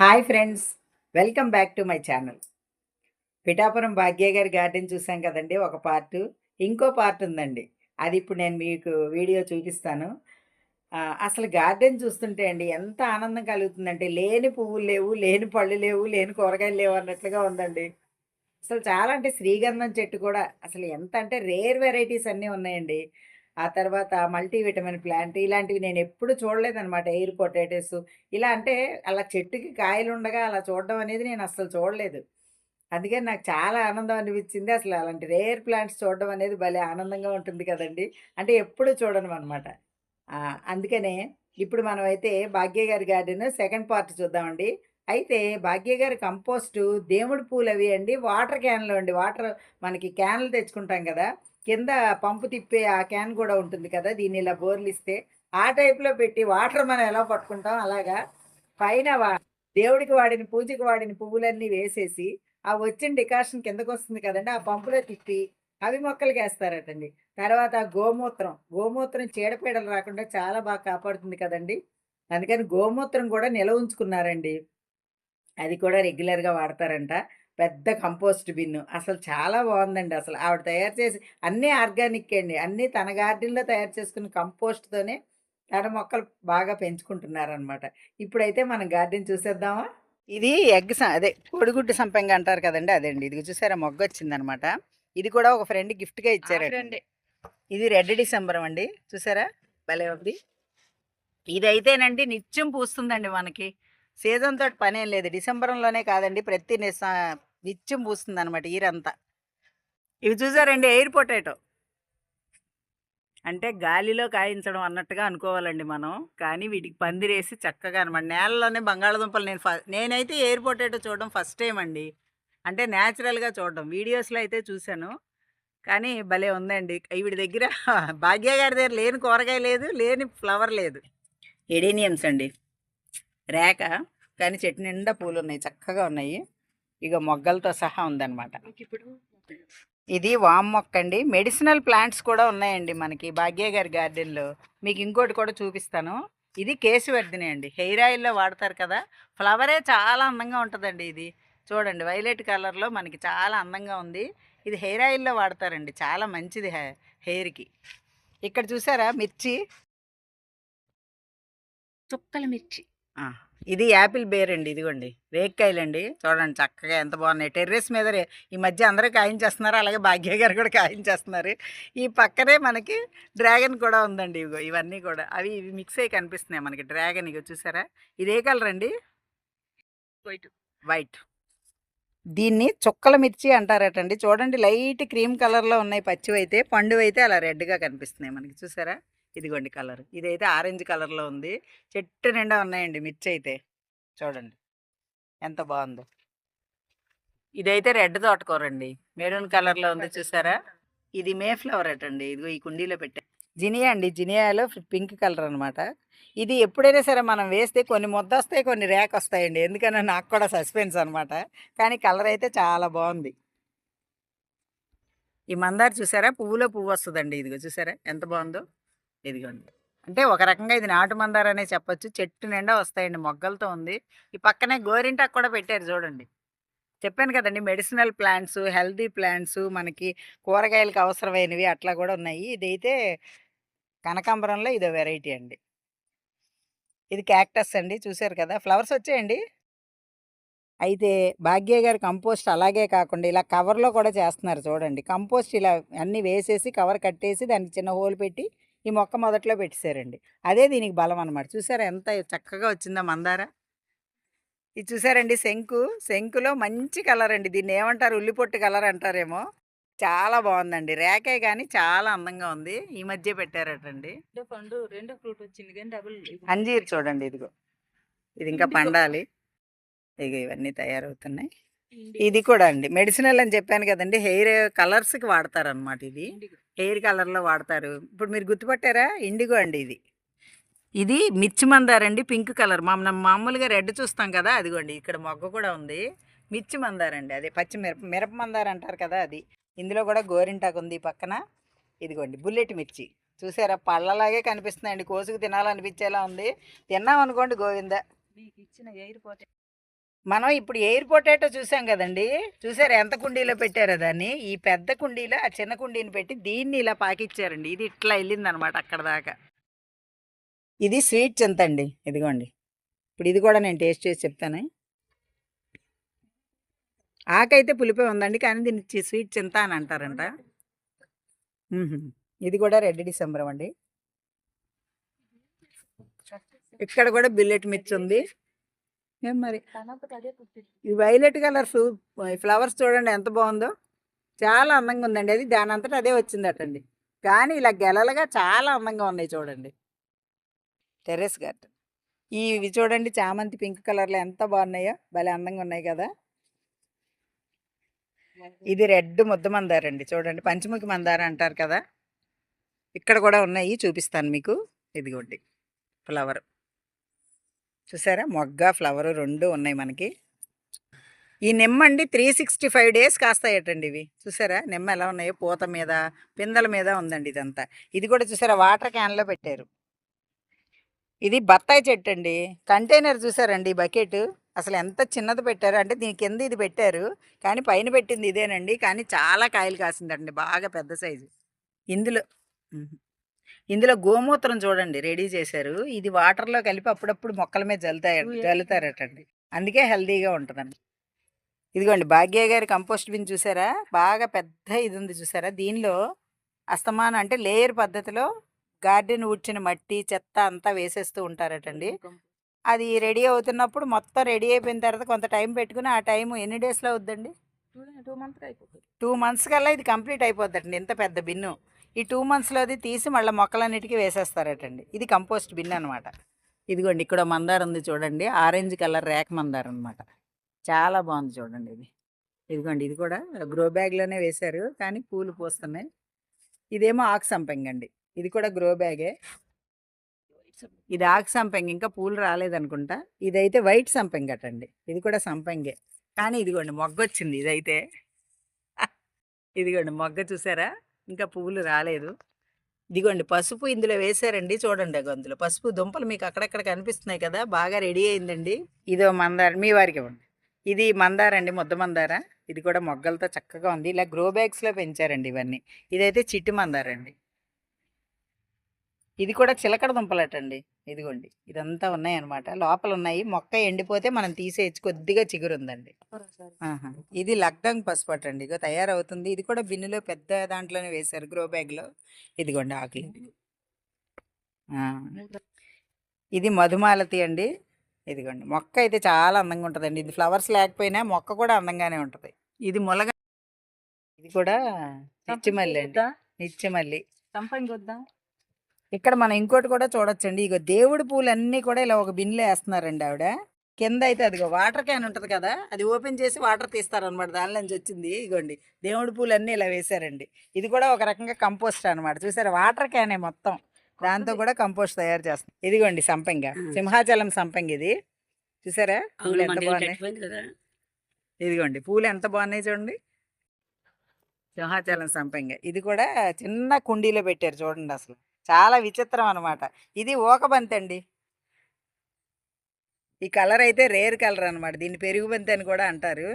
Hi friends welcome back to my channel. Pithapuram Bhagya గారి garden చూసాం కదండి ఒక పార్ట్. ఇంకో పార్ట్ ఉందండి. అది ఇప్పుడు నేను మీకు వీడియో చూపిస్తాను. అసలు గార్డెన్ చూస్తుంటే అండి ఎంత ఆనందం కలుగుతుందంటే లేని పువ్వులు లేవు లేని పళ్ళు లేవు లేని కూరగాయలు లేవు అన్నట్లుగా ఉందండి. అసలు చాలా అంటే శ్రీగంధం చెట్టు కూడా అసలు ఎంత అంటే రేర్ వెరైటీస్ అన్నీ ఉన్నాయండి. ఆ తర్వాత మల్టీ విటమిన్ ప్లాంట్ ఇలాంటివి నేను ఎప్పుడు చూడలేదన్నమాట. ఎయిర్ పొటాటోస్ ఇలా అంటే అలా చెట్టుకి కాయలు ఉండగా అలా చూడడం అనేది నేను అసలు చూడలేదు. అందుకని నాకు చాలా ఆనందం అనిపించింది. అసలు అలాంటి రేర్ ప్లాంట్స్ చూడడం అనేది భలే ఆనందంగా ఉంటుంది కదండి. అంటే ఎప్పుడు చూడడం అనమాట అందుకనే ఇప్పుడు మనం అయితే భాగ్య గారి గార్డెన్ సెకండ్ పార్ట్ చూద్దామండి. అయితే భాగ్య గారి కంపోస్టు దేవుడి పూలు అవి అండి. వాటర్ క్యాన్లు అండి. వాటర్ మనకి క్యాన్లు తెచ్చుకుంటాం కదా. కింద పంపు తిప్పే ఆ క్యాన్ కూడా ఉంటుంది కదా దీన్ని ఇలా బోర్లిస్తే ఆ టైప్లో పెట్టి వాటర్ మనం ఎలా పట్టుకుంటాం? అలాగా పైన వా- దేవుడికి వాడిన పూజకి వాడిన పువ్వులన్నీ వేసేసి ఆ వచ్చిన డికాషన్ కిందకు వస్తుంది కదండి ఆ పంపులో తిప్పి అవి మొక్కలకి వేస్తారటండి తర్వాత గోమూత్రం గోమూత్రం చీడపీడలు రాకుండా చాలా బాగా కాపాడుతుంది కదండి. అందుకని గోమూత్రం కూడా నిల్వ ఉంచుకున్నారండి. అది కూడా రెగ్యులర్గా వాడతారంట. పెద్ద కంపోస్ట్ బిన్ను అసలు చాలా బాగుందండి. అసలు ఆవిడ తయారు చేసి అన్నీ ఆర్గానిక్ అండి. అన్నీ తన గార్డెన్లో తయారు చేసుకున్న కంపోస్ట్తోనే తన మొక్కలు బాగా పెంచుకుంటున్నారనమాట ఇప్పుడైతే మనం గార్డెన్ చూసేద్దామా? ఇది ఎగ్ అదే కోడిగుడ్డు సంపెంగ అంటారు కదండి అదండి. ఇది చూసారా మొగ్గ వచ్చిందనమాట ఇది కూడా ఒక ఫ్రెండ్ గిఫ్ట్గా ఇచ్చారండి ఇది రెడ్ డిసెంబర్ అండి. చూసారా? భలే ఉంది. ఇదైతేనండి నిత్యం పూస్తుందండి మనకి. సీజన్ తోటి పని లేదు. డిసెంబర్లోనే కాదండి. ప్రతి నిస- నిత్యం పూస్తుంది అనమాట ఈరంతా. ఇవి చూసారండి ఎయిర్ పొటాటో. అంటే గాలిలో కాయించడం అన్నట్టుగా అనుకోవాలండి మనం. కానీ వీటికి పందిరేసి చక్కగా అనమాట. నేలలోనే బంగాళదుంపలు నేను నేనైతే ఎయిర్ పొటాటో చూడడం ఫస్ట్ టైం అండి. అంటే న్యాచురల్గా చూడడం. వీడియోస్లో అయితే చూశాను. కానీ భలే ఉందండి. వీడి దగ్గర భాగ్య గారి దగ్గర లేని కూరగాయ లేదు లేని ఫ్లవర్ లేదు. ఎడేనియమ్స్ అండి. రేక కానీ చెట్టు నిండా పూలు ఉన్నాయి చక్కగా ఉన్నాయి. ఇక మొగ్గలతో సహా ఉందన్నమాట. ఇది వామ్ మొక్క అండి మెడిసినల్ ప్లాంట్స్ కూడా ఉన్నాయండి మనకి. భాగ్య గారి గార్డెన్లో మీకు ఇంకోటి కూడా చూపిస్తాను. ఇది కేశవర్ధిని అండి. హెయిర్ ఆయిల్లో వాడతారు కదా ఫ్లవరే చాలా అందంగా ఉంటుందండి ఇది. చూడండి వైలెట్ కలర్లో మనకి చాలా అందంగా ఉంది. ఇది హెయిర్ ఆయిల్లో వాడతారండి. చాలా మంచిది హెయిర్కి. ఇక్కడ చూసారా మిర్చి? చుక్కల మిర్చి. ఇది యాపిల్ బేర్ అండి ఇదిగోండి. రేక్కాయలు అండి చూడండి చక్కగా ఎంత బాగున్నాయి. టెర్రస్ మీద ఈ మధ్య అందరూ కాయించేస్తున్నారు. అలాగే భాగ్య గారు కూడా కాయించేస్తున్నారు. ఈ పక్కనే మనకి డ్రాగన్ కూడా ఉందండి ఇగో ఇవన్నీ కూడా. అవి ఇవి మిక్స్ అయ్యి కనిపిస్తున్నాయి మనకి. డ్రాగన్ ఇగో చూసారా? ఇది ఏ కలర్ అండి? వైట్. వైట్. దీన్ని చుక్కల మిర్చి అంటారటండి. చూడండి లైట్ క్రీమ్ కలర్లో ఉన్నాయి. పచ్చివి అయితే పండు అయితే అలా రెడ్గా కనిపిస్తున్నాయి మనకి. చూసారా? ఇదిగోండి కలర్. ఇదైతే ఆరెంజ్ కలర్లో ఉంది. చెట్టు నిండా ఉన్నాయండి మిర్చి అయితే. చూడండి. ఎంత బాగుందో. ఇదైతే రెడ్ తోటకూరండి. మెరూన్ కలర్లో ఉంది చూసారా? ఇది మే ఫ్లవర్ అటండి. ఇదిగో ఈ కుండీలో పెట్టా. జినియా అండి. జినియాలో పింక్ కలర్ అనమాట ఇది ఎప్పుడైనా సరే మనం వేస్తే కొన్ని ముద్ద వస్తాయి కొన్ని రేక్ వస్తాయండి ఎందుకన్నా నాకు కూడా సస్పెన్స్ అనమాట కానీ కలర్ అయితే చాలా బాగుంది. ఈ మందార చూసారా? పువ్వులో పువ్వు వస్తుందండి. ఇదిగో చూసారా? ఎంత బాగుందో? ఇదిగోండి. అంటే ఒక రకంగా ఇది నాటు మందార అనే చెప్పొచ్చు. చెట్టు నిండా వస్తాయండి. మొగ్గలతో ఉంది. ఈ పక్కనే గోరింటాకు కూడా పెట్టారు చూడండి. చెప్పాను కదండి మెడిసినల్ ప్లాంట్స్ హెల్దీ ప్లాంట్స్ మనకి కూరగాయలకు అవసరమైనవి అట్లా కూడా ఉన్నాయి. ఇదైతే కనకాంబరంలో ఇదో వెరైటీ అండి. ఇది క్యాక్టస్ అండి. చూసారు కదా? ఫ్లవర్స్ వచ్చాయండి? అయితే భాగ్య గారి కంపోస్ట్ అలాగే కాకుండా ఇలా కవర్లో కూడా చేస్తున్నారు చూడండి. కంపోస్ట్ ఇలా అన్నీ వేసేసి కవర్ కట్టేసి దానికి చిన్న హోల్ పెట్టి ఈ మొక్క మొదట్లో పెట్టేశారండి. అదే దీనికి బలం అనమాట చూసారా ఎంత చక్కగా వచ్చిందో మందార? ఇది చూసారండి శంకు. శంకులో మంచి కలర్ అండి. దీన్ని ఏమంటారు? ఉల్లిపొట్టు కలర్ అంటారేమో. చాలా బాగుందండి. రేకే కానీ చాలా అందంగా ఉంది. ఈ మధ్య పెట్టారటండి. పండు రెండో ఫ్రూట్ వచ్చింది కానీ డబుల్ అంజీర్ చూడండి ఇదిగో. ఇది ఇంకా పండాలి. ఇక ఇవన్నీ తయారవుతున్నాయి. ఇది కూడా. అండి. మెడిసినల్ అని చెప్పాను కదండి. హెయిర్ కలర్స్కి వాడతారనమాట ఇది. హెయిర్ కలర్లో వాడతారు. ఇప్పుడు మీరు గుర్తుపట్టారా? ఇండిగో అండి ఇది. ఇది మిర్చి మందార అండి పింక్ కలర్. మా మనం మామూలుగా రెడ్ చూస్తాం కదా అదిగోండి. ఇక్కడ మొగ్గ కూడా ఉంది. మిర్చి మందార అండి అదే. పచ్చి మిరప మిరప మందార అంటారు కదా అది. ఇందులో కూడా గోరింటాకు ఉంది పక్కన. ఇదిగోండి బుల్లెట్ మిర్చి. చూసారా? పళ్ళలాగే కనిపిస్తున్నాయండి. కోసుకు తినాలనిపించేలా ఉంది. తిన్నాం అనుకోండి గోవింద. మీకు ఇచ్చిన ఎయిర్ పోతే మనం ఇప్పుడు ఎయిర్ పొటాటో చూసాం కదండి. చూసారు ఎంత కుండీలో పెట్టారో దాన్ని? ఈ పెద్ద కుండీలో ఆ చిన్న కుండీని పెట్టి దీన్ని ఇలా పాకిచ్చారండి. ఇది ఇట్లా వెళ్ళింది అనమాట అక్కడ దాకా. ఇది స్వీట్ చింత అండి. ఇదిగోండి. ఇప్పుడు ఇది కూడా నేను టేస్ట్ చేసి చెప్తాను. ఆకైతే పులిపే ఉందండి కానీ దీన్ని స్వీట్ చింత అని అంటారంట. ఇది కూడా రెడ్ డిసెంబర్ అండి. ఇక్కడ కూడా బిల్లెట్ మిర్చి ఉంది. ఏం మరి? ఈ వైలెట్ కలర్ ఫ్లవర్స్ చూడండి ఎంత బాగుందో. చాలా అందంగా ఉందండి. అది దాని అంతటా అదే వచ్చిందటండి. కానీ ఇలా గెలలుగా చాలా అందంగా ఉన్నాయి చూడండి. టెర్రస్ గార్డెన్ ఇవి చూడండి చామంతి పింక్ కలర్లో ఎంత బాగున్నాయో. భలే అందంగా ఉన్నాయి కదా. ఇది రెడ్ ముద్ద మందార అండి చూడండి. పంచముఖి మందార అంటారు కదా. ఇక్కడ కూడా ఉన్నాయి. చూపిస్తాను మీకు. ఇదిగోండి. ఫ్లవర్. చూసారా? మొగ్గ ఫ్లవర్ రెండు ఉన్నాయి మనకి. ఈ నిమ్మ అండి త్రీ సిక్స్టీ ఫైవ్ డేస్ కాస్తాయటండి ఇవి. చూసారా? నిమ్మ ఎలా ఉన్నాయో? పూత మీద పిందల మీద ఉందండి ఇదంతా. ఇది కూడా చూసారా? వాటర్ క్యాన్లో పెట్టారు. ఇది బత్తాయి చెట్టు అండి కంటైనర్ చూసారండి ఈ బకెట్. అసలు ఎంత చిన్నది పెట్టారు? అంటే దీని కింద ఇది పెట్టారు. కానీ పైన పెట్టింది ఇదేనండి. కానీ చాలా కాయలు కాసిందండి. బాగా పెద్ద సైజు. ఇందులో ఇందులో గోమూత్రం చూడండి రెడీ చేశారు. ఇది వాటర్లో కలిపి అప్పుడప్పుడు మొక్కల మీద జల్లుతాయి జల్లుతారటండి. అందుకే హెల్తీగా ఉంటుందండి. ఇదిగోండి భాగ్య గారి కంపోస్ట్ బిన్ చూసారా? బాగా పెద్ద ఇది ఉంది చూసారా? దీనిలో అస్తమానం అంటే లేయర్ పద్ధతిలో గార్డెన్ ఊడ్చిన మట్టి చెత్త అంతా వేసేస్తూ ఉంటారటండి. అది రెడీ అవుతున్నప్పుడు మొత్తం రెడీ అయిపోయిన తర్వాత కొంత టైం పెట్టుకుని ఆ టైం ఎన్ని డేస్లో అవుద్దండి? టూ మంత్స్ కల్లా ఇది కంప్లీట్ అయిపోద్దండి ఇంత పెద్ద బిన్ను. ఈ టూ మంత్స్లో అది తీసి మళ్ళీ మొక్కలన్నిటికీ వేసేస్తారటండి. ఇది కంపోస్ట్ బిన్ అనమాట ఇదిగోండి ఇక్కడ మందారం ఉంది చూడండి. ఆరెంజ్ కలర్ రేక్ మందారం అనమాట చాలా బాగుంది చూడండి ఇది. ఇదిగోండి ఇది కూడా గ్రో బ్యాగ్లోనే వేశారు కానీ పూలు పూస్తున్నాయి. ఇదేమో ఆకు సంపెంగ అండి ఇది కూడా గ్రో బ్యాగే. ఇది ఆకు సంపెంగ ఇంకా పూలు రాలేదనుకుంటా. ఇదైతే వైట్ సంపెంగ అటండి ఇది కూడా సంపెంగే. కానీ ఇదిగోండి మొగ్గ వచ్చింది ఇదైతే. ఇదిగోండి మొగ్గ చూసారా? ఇంకా పువ్వులు రాలేదు. ఇదిగోండి పసుపు ఇందులో వేసారండి చూడండి అందులో. పసుపు దుంపలు మీకు అక్కడక్కడ కనిపిస్తున్నాయి కదా బాగా రెడీ అయిందండి. ఇదో మందార మీ వారికి ఇవ్వండి. ఇది మందార అండి ముద్ద మందార. ఇది కూడా మొగ్గలతో చక్కగా ఉంది. ఇలా గ్రో బ్యాగ్స్లో పెంచారండి ఇవన్నీ. ఇదైతే చిట్టి మందార అండి ఇది కూడా చిలకడ దుంపలటండి. ఇదిగోండి. ఇదంతా ఉన్నాయి అనమాట లోపల ఉన్నాయి మొక్క ఎండిపోతే మనం తీసేయచ్చు. కొద్దిగా చిగురు ఉందండి ఆహా. ఇది లగ్డంగ్ పసుపట్ అండి ఇగో తయారవుతుంది. ఇది కూడా బిన్నులో పెద్ద దాంట్లోనే వేశారు గ్రో బ్యాగ్లో. ఇదిగోండి ఆకులు. ఇది మధుమాలతి అండి. ఇదిగోండి. మొక్క అయితే చాలా అందంగా ఉంటుందండి. ఇది ఫ్లవర్స్ లేకపోయినా మొక్క కూడా అందంగానే ఉంటుంది. ఇది ములగ ఇది కూడా నిత్యమల్లి అండి. నిత్యమల్లి సంపంగి వద్దా? ఇక్కడ మనం ఇంకోటి కూడా చూడొచ్చండి. ఇగో దేవుడి పూలు అన్నీ కూడా ఇలా ఒక బిన్లో వేస్తున్నారండి ఆవిడ. కింద అయితే అదిగో వాటర్ క్యాన్ ఉంటుంది కదా అది ఓపెన్ చేసి వాటర్ తీస్తారనమాట దానిలో నుంచి వచ్చింది. ఇగోండి దేవుడి పూలు అన్నీ ఇలా వేశారండి. ఇది కూడా ఒక రకంగా కంపోస్ట్ అనమాట చూసారా? వాటర్ క్యానే మొత్తం. దాంతో కూడా కంపోస్ట్ తయారు చేస్తాం ఇదిగోండి సంపంగ. సింహాచలం సంపంగి ఇది. చూసారా? పూలు ఎంత బాగున్నాయి? ఇదిగోండి పూలు ఎంత బాగున్నాయి చూడండి. సింహాచలం సంపంగ. ఇది కూడా చిన్న కుండీలో పెట్టారు చూడండి అసలు. చాలా విచిత్రం అనమాట ఇది ఓకబంతి అండి. ఈ కలర్ అయితే రేర్ కలర్ అనమాట దీన్ని పెరుగు బంతి అని కూడా అంటారు.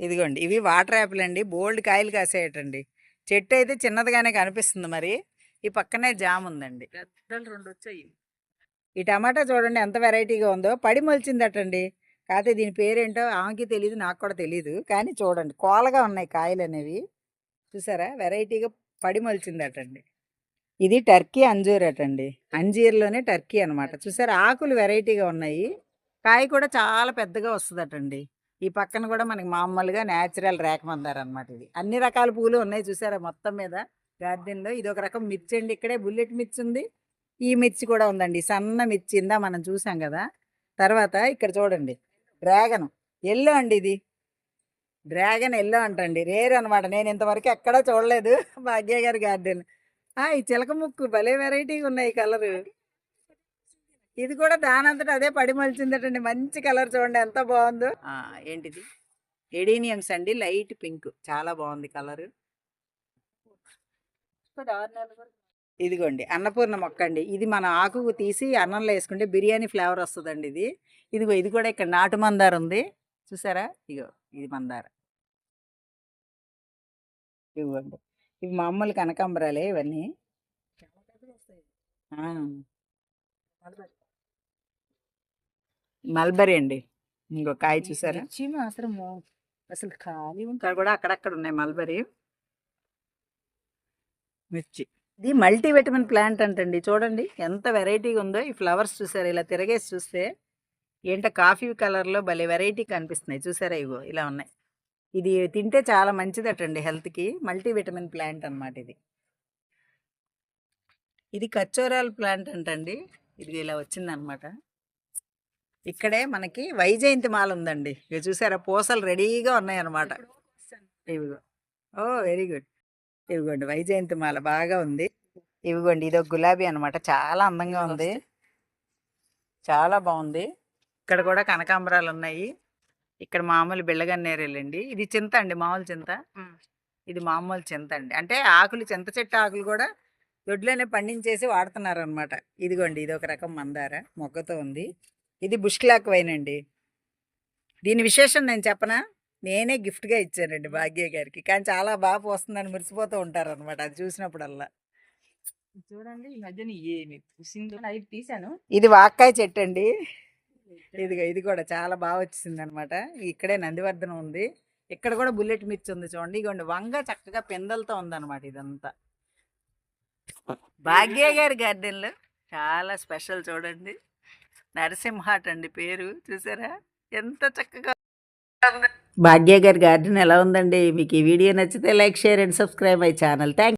ఇదిగోండి. ఇవి వాటర్ యాపిల్ అండి. బోల్డ్ కాయలు కాసేయటండి. చెట్టు అయితే చిన్నదిగానే కనిపిస్తుంది మరి. ఈ పక్కనే జామ్ ఉందండి. పెద్దలు రెండు వచ్చాయి ఈ టమాటా చూడండి ఎంత వెరైటీగా ఉందో. పడి మొలిచిందటండి. కాకపోతే దీని పేరేంటో ఆమెకి తెలియదు నాకు కూడా తెలియదు కానీ చూడండి కోలగా ఉన్నాయి కాయలు అనేవి. చూసారా? వెరైటీగా పడి మొలిచిందటండి. ఇది టర్కీ అంజీర్ అటండి అంజీర్లోనే టర్కీ అన్నమాట. చూసారు? ఆకులు వెరైటీగా ఉన్నాయి. కాయ కూడా చాలా పెద్దగా వస్తుందటండి. ఈ పక్కన కూడా మనకి మామూలుగా న్యాచురల్ రేకమందారు అనమాట ఇది. అన్ని రకాల పూలు ఉన్నాయి చూసారా మొత్తం మీద? గార్డెన్లో ఇది ఒక రకం మిర్చి అండి. ఇక్కడే బుల్లెట్ మిర్చి ఉంది. ఈ మిర్చి కూడా ఉందండి. సన్న మిర్చి ఇందా మనం చూసాం కదా? తర్వాత ఇక్కడ చూడండి. డ్రాగన్. ఎల్లో అండి ఇది. డ్రాగన్ ఎల్లో అంటండి. రేర్ అనమాట నేను ఇంతవరకు ఎక్కడా చూడలేదు. భాగ్య గారి గార్డెన్. ఈ చిలక ముక్కు భలే వెరైటీగా ఉన్నాయి కలర్. ఇది కూడా దానంతటా అదే పడి మలిచిందటండి. మంచి కలర్ చూడండి ఎంత బాగుందో. ఆ, ఏంటిది? ఎడీనియమ్స్ అండి లైట్ పింక్. చాలా బాగుంది కలర్. ఇదిగోండి అన్నపూర్ణ మొక్క అండి. ఇది మన ఆకుకు తీసి అన్నంలో వేసుకుంటే బిర్యానీ ఫ్లేవర్ వస్తుందండి ఇది. ఇదిగో ఇది కూడా ఇక్కడ నాటు మందార ఉంది. చూసారా? ఇగో ఇది మందార. ఇవ్వండి. ఇవి మామూలు కనకాంబరాలే ఇవన్నీ. మల్బరీ అండి. ఇంకో కాయ చూసారా? మాత్రము అసలు ఖాళీ ఉంటా ఇక్కడ కూడా అక్కడక్కడ ఉన్నాయి మల్బరీ. మిర్చి. ఇది మల్టీవిటమిన్ ప్లాంట్ అంటండి. చూడండి ఎంత వెరైటీగా ఉందో. ఈ ఫ్లవర్స్ చూసారా? ఇలా తిరగేసి చూస్తే ఏంటో కాఫీ కలర్లో భలే వెరైటీ కనిపిస్తున్నాయి. చూసారా ఇగో? ఇలా ఉన్నాయి. ఇది తింటే చాలా మంచిదటండి హెల్త్కి. మల్టీవిటమిన్ ప్లాంట్ అన్నమాట ఇది. ఇది కచ్చోరాల్ ప్లాంట్ అంటండి. ఇది ఇలా వచ్చిందనమాట ఇక్కడే మనకి వైజయంతి మాల ఉందండి. ఇక చూసారా? పూసలు రెడీగా ఉన్నాయన్నమాట. ఇవిగో. ఓ వెరీ గుడ్. ఇవిగోండి వైజయంతి మాల బాగా ఉంది. ఇవిగోండి ఇది ఒక గులాబీ అనమాట చాలా అందంగా ఉంది. చాలా బాగుంది. ఇక్కడ కూడా కనకాంబరాలు ఉన్నాయి. ఇక్కడ మామూలు బిళ్ళగన్నేరేలండి ఇది చింత అండి మామూలు చింత. ఇది మామూలు చింత అండి. అంటే ఆకులు చింత చెట్టు ఆకులు కూడా దొడ్లోనే పండించేసి వాడుతున్నారు అనమాట ఇదిగోండి ఇది ఒక రకం మందార మొగ్గతో ఉంది. ఇది బుష్ క్లాక్ వైన్ అండి. దీని విశేషం నేను చెప్పనా? నేనే గిఫ్ట్గా ఇచ్చానండి భాగ్య గారికి. కానీ చాలా బాగా పోస్తుందని మురిసిపోతూ ఉంటారు అనమాట అది చూసినప్పుడల్లా. చూడండి ఈ మధ్యన ఏమి తీసాను ఇది వాక్కాయ చెట్టు అండి ఇదిగో ఇది కూడా చాలా బాగా వచ్చింది అనమాట ఇక్కడే నందివర్ధనం ఉంది. ఇక్కడ కూడా బుల్లెట్ మిర్చి ఉంది చూడండి. ఇగోండి వంగ చక్కగా పెందలతో ఉందన్నమాట ఇదంతా. భాగ్య గారి గార్డెన్లో చాలా స్పెషల్ చూడండి. నరసింహాట్ అండి పేరు చూసారా? ఎంత చక్కగా భాగ్య గారి గార్డెన్ ఎలా ఉందండి? మీకు ఈ వీడియో నచ్చితే like share and subscribe my channel. Thank